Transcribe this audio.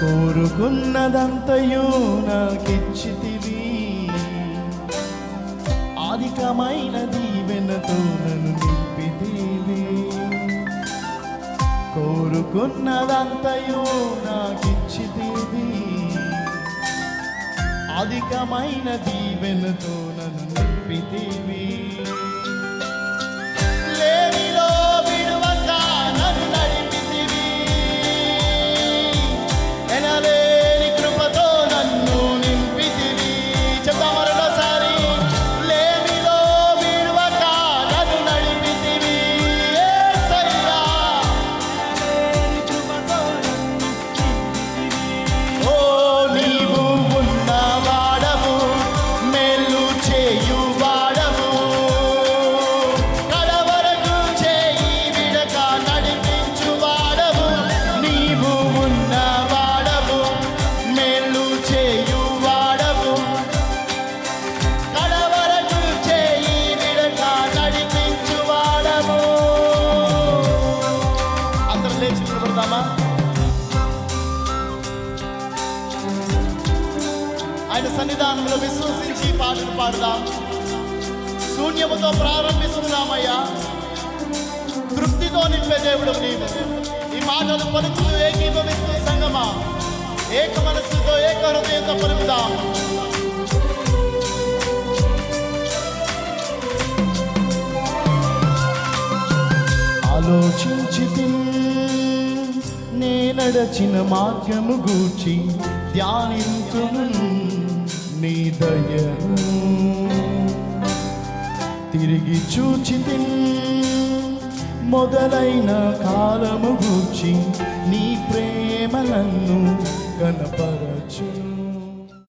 కోరుకున్నదంతయు నాకిచ్చితివి. అధికమైన దీవెనతో నన్ను నింపితివి. కోరుకున్నదంతయు నాకిచ్చితివి. అధికమైన దీవెనతో నన్ను నింపితివి. అందరం ఆయన సన్నిధానంలో విశ్వసించి పాటలు పాడుదాం. శూన్యముతో ప్రారంభిస్తున్నామయ్యా. తృప్తితో నింపే దేవుడు నీవు. ఈ మాటలు పలుకుతూ ఏకీభవిస్తూ సంగమా. ఏక మనస్సుతో ఏక హృదయంతో పలుకుదాం. ఆలోచించి నే నడచిన మార్గము గూర్చి ధ్యానించును నీ దయను. తిరిగి చూచి మొదలైన కాలము గూర్చి నీ ప్రేమ నన్ను కనపరచు